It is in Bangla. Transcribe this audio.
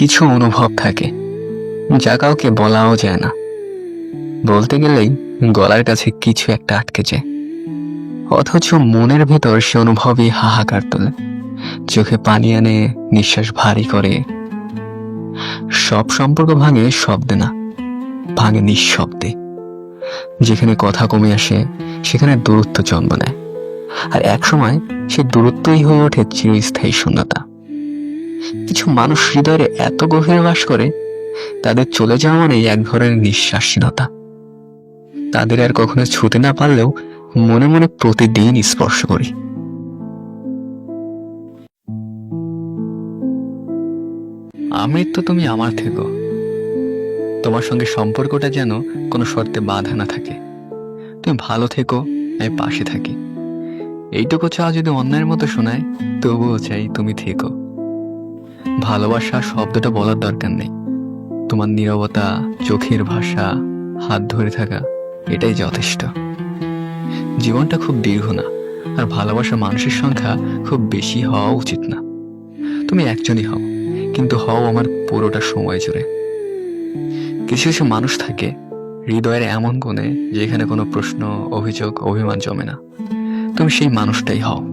কিছু অনুভব থাকে, যা কাউকে বলাও যায় না। বলতে গেলেই গলার কাছে কিছু একটা আটকে যায়। অথচ মনের ভেতর সে অনুভবই হাহাকার তোলে। চোখে পানি আনে, নিঃশ্বাস ভারী করে। সব সম্পর্ক ভাঙে শব্দে না, ভাঙে নিঃশব্দে। যেখানে কথা কমে আসে, সেখানে দূরত্ব জন্ম নেয়। আর একসময় সে দূরত্বই হয়ে ওঠে চিরস্থায়ী শূন্যতা। কিছু মানুষ হৃদয়ে এত গভীরে বাস করে, তাদের চলে যাওয়া মানে এক ধরনের নিঃশ্বাসহীনতা। তাদের আর কখনো ছুতে না পারলেও মনে মনে প্রতিদিন স্পর্শ করি। আমৃত্যু তুমি আমার থেকো। তোমার সঙ্গে সম্পর্কটা যেন কোনো শর্তে বাধা না থাকে। তুমি ভালো থেকো, আমি পাশে থাকি। এইটুকু চাওয়া যদি অন্যায়ের মতো শোনায়, তবুও চাই তুমি থেকো। ভালোবাসা শব্দটা বলার দরকার নেই। তোমার নীরবতা, চোখের ভাষা, হাত ধরে থাকা, এটাই যথেষ্ট। জীবনটা খুব দীর্ঘ না, আর ভালোবাসা মানুষের সংখ্যা খুব বেশি হওয়া উচিত না। তুমি একজনই হও, কিন্তু হও আমার পুরোটা সময় জুড়ে। কিছু কিছু মানুষ থাকে, হৃদয়ের এমন কোণে যেখানে কোনো প্রশ্ন, অভিযোগ, অভিমান জমে না। তুমি সেই মানুষটাই হও।